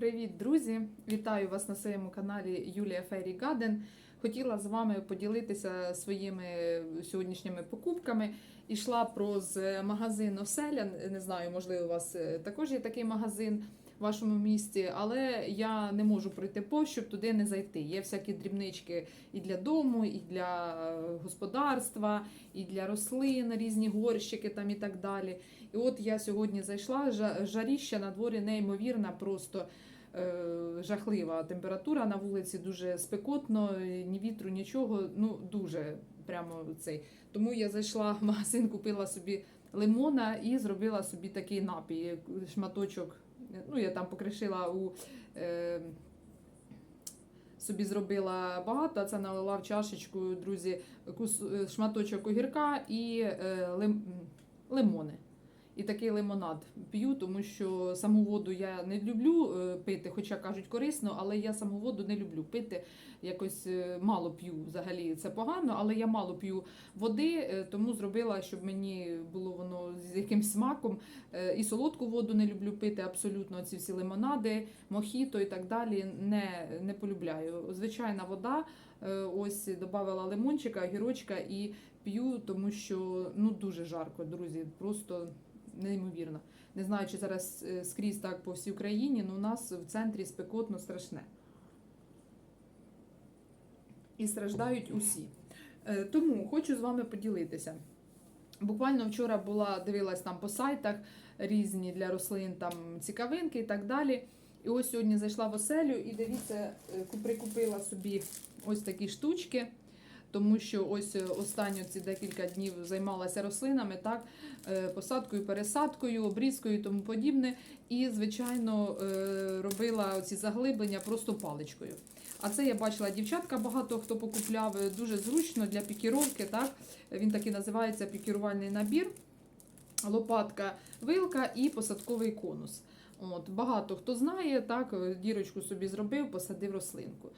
Привіт, друзі! Вітаю вас на своєму каналі Юлія Фері Гаден. Хотіла з вами поділитися своїми сьогоднішніми покупками. Ішла з магазин Оселя. Не знаю, можливо, у вас е, також є такий магазин вашому місті, але я не можу пройти повз, щоб туди не зайти. Є всякі дрібнички і для дому, і для господарства, і для рослин, різні горщики там і так далі. І от я сьогодні зайшла, жа- жаріща на дворі неймовірна, просто е, жахлива температура на вулиці, дуже спекотно, е, ні вітру, нічого. Ну дуже прямо цей. Тому я зайшла в магазин, купила собі лимона і зробила собі такий напій, шматочок. Ну, я там покришила у. Е, Собі зробила багато, а це налила в чашечку, друзі, е, шматочок огірка і е, лим, лимони. І такий лимонад п'ю, тому що саму воду я не люблю е, пити, хоча кажуть корисно, але я саму воду не люблю пити. Якось е, мало п'ю взагалі. Це погано, але я мало п'ю води, е, тому зробила, щоб мені було воно з якимсь смаком. І солодку воду не люблю пити абсолютно. Ці всі лимонади, мохіто і так далі. Не, не полюбляю. Звичайна вода. Ось додавала лимончика, гірочка і п'ю, тому що ну дуже жарко, друзі. Просто неймовірно. Не знаю, чи зараз е, скрізь так по всій Україні, але у нас в центрі спекотно страшне. І страждають усі. Е, Тому хочу з вами поділитися. Буквально вчора була, дивилась там по сайтах різні для рослин там цікавинки і так далі. І ось сьогодні зайшла в оселю і дивіться, е, прикупила собі ось такі штучки, тому що ось е, останні ці декілька днів займалася рослинами, так, е, посадкою, пересадкою, обрізкою і тому подібне. І, звичайно, е, робила оці заглиблення просто паличкою. А це я бачила дівчатка, багато хто покупляв дуже зручно для пікіровки. Так? Він такий називається пікірувальний набір. Лопатка, вилка і посадковий конус. От, багато хто знає, так, е, дірочку собі зробив, посадив рослинку.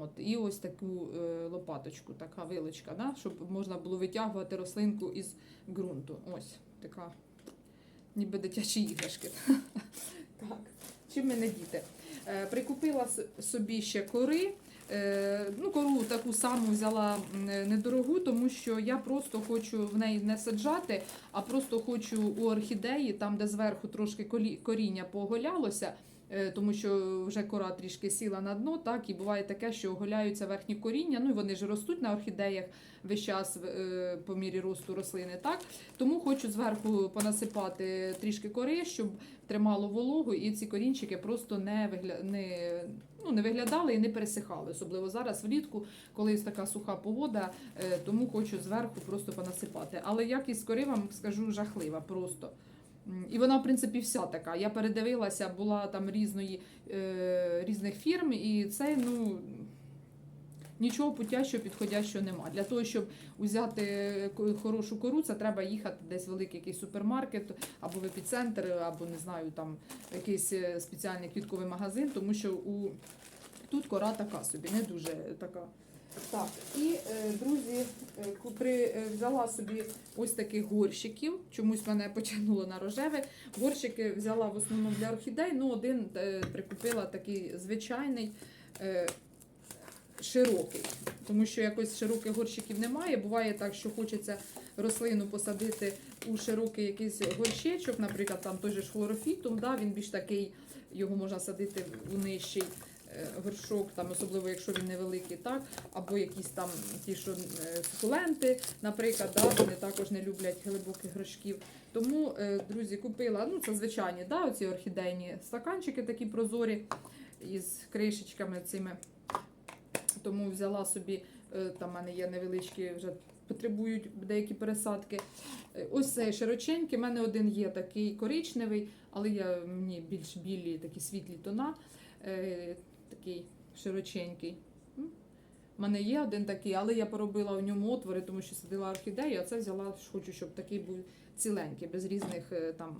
От, і ось таку е, лопаточку, така вилочка, да, щоб можна було витягувати рослинку із ґрунту. Ось така, ніби дитячі іграшки. Так, чим мене діти? Е, Прикупила собі ще кори. Е, Ну, кору таку саму взяла недорогу, тому що я просто хочу в неї не саджати, а просто хочу у орхідеї, там, де зверху трошки коріння пооголялося, е, тому що вже кора трішки сіла на дно, так, і буває таке, що оголяються верхні коріння, ну і вони ж ростуть на орхідеях весь час е, по мірі росту рослини. так. Тому хочу зверху понасипати трішки кори, щоб тримало вологу, і ці корінчики просто не, вигля... не, ну, не виглядали і не пересихали. Особливо зараз влітку, коли ось така суха погода, е, тому хочу зверху просто понасипати. Але якість кори вам скажу жахлива просто. І вона, в принципі, вся така. Я передивилася, була там різної, е, різних фірм, і це, ну. Нічого путящого, підходящого нема. Для того, щоб взяти хорошу кору, це треба їхати десь в великий якийсь супермаркет, або в епіцентр, або не знаю, там якийсь е, спеціальний квітковий магазин, тому що у тут кора така собі, не дуже така. Так, і е, друзі, е, купри, е, взяла собі ось таких горщиків. Чомусь мене потягнуло на рожеве. Горщики взяла в основному для орхідей, ну один прикупила такий звичайний. Широкий, тому що якось широких горщиків немає. Буває так, що хочеться рослину посадити у широкий якийсь горщечок, наприклад, там той же ж хлорофітум, да, він більш такий, його можна садити у нижчий горшок, там, особливо якщо він невеликий, так, або якісь там ті, що е, сукуленти, наприклад, да, вони також не люблять глибоких горшків. Тому, е, друзі, купила, ну це звичайні, да, оці орхідейні стаканчики такі прозорі із кришечками цими. Тому взяла собі, е, там в мене є невеличкі, вже потребують деякі пересадки. Е, Ось цей широченький. У мене один є такий коричневий, але я, мені більш білі, такі світлі тона. Такий широченький. У мене є один такий, але я поробила в ньому отвори, тому що садила орхідею, а це взяла, хочу, щоб такий був ціленький, без різних е, там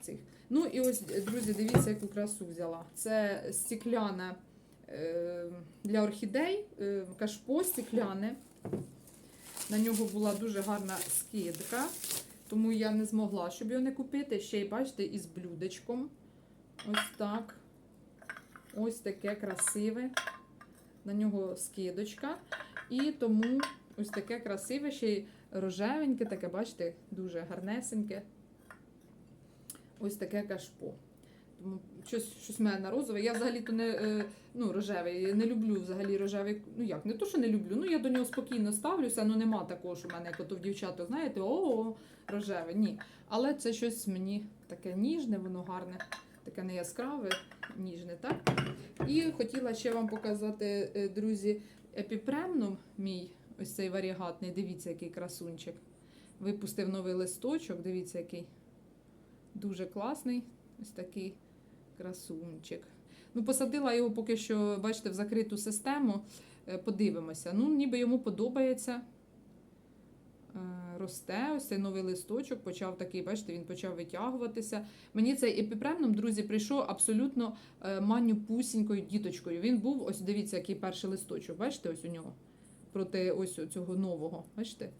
цих. Ну і ось, друзі, дивіться, яку красу взяла. Це стекляна е, для орхідей, е, кашпо стекляне. На нього була дуже гарна скидка, тому я не змогла, щоб його не купити. Ще й бачите, із блюдечком. Ось так. Ось таке красиве. На нього скидочка. І тому ось таке красиве, ще й рожевеньке, таке, бачите, дуже гарнесеньке. Ось таке кашпо. Тому щось, щось мене на розове. Я взагалі-то не е, ну, рожевий, не люблю взагалі рожевий. Ну як, не то, що не люблю. Ну я до нього спокійно ставлюся, ну нема такого, що в мене як ото в дівчаток, знаєте, о, рожеве. Ні. Але це щось мені таке ніжне, воно гарне, таке не яскраве, ніжне, так? І хотіла ще вам показати, е, друзі, епіпремнум мій, ось цей варігатний. Дивіться, який красунчик. Випустив новий листочок, дивіться, який дуже класний. Ось такий красунчик. Ну, посадила його поки що, бачите, в закриту систему. Е, Подивимося. Ну, ніби йому подобається. Е, Росте ось цей новий листочок, почав такий, бачите, він почав витягуватися. Мені цей епіпремнум, друзі, прийшов абсолютно е, манюпусінькою діточкою. Він був, ось дивіться, який перший листочок. Бачите, ось у нього. Проти ось цього нового. Бачите?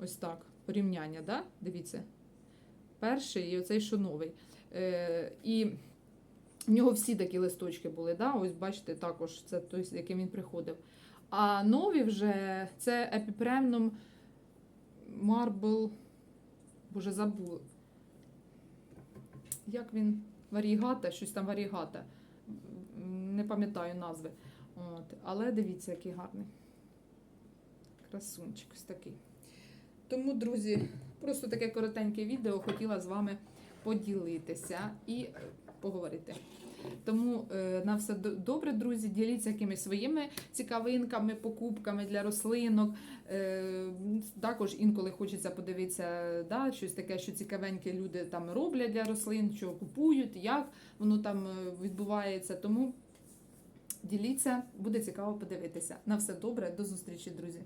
Ось так. Порівняння, да? Дивіться. Перший і оцей, що новий. Е, і в нього всі такі листочки були, да? ось бачите, також це той, з яким він приходив. А нові вже це епіпремнум Marble, боже, забув. Як він? Варігата, щось там варігата. Не пам'ятаю назви. От. Але дивіться, який гарний. Красунчик ось такий. Тому, друзі, просто таке коротеньке відео хотіла з вами поділитися і поговорити. Тому е, на все добре, друзі. Діліться якимись своїми цікавинками, покупками для рослинок. Е, також інколи хочеться подивитися, да, щось таке, що цікавеньке люди там роблять для рослин, що купують, як воно там е, відбувається. Тому діліться, буде цікаво подивитися. На все добре, до зустрічі, друзі.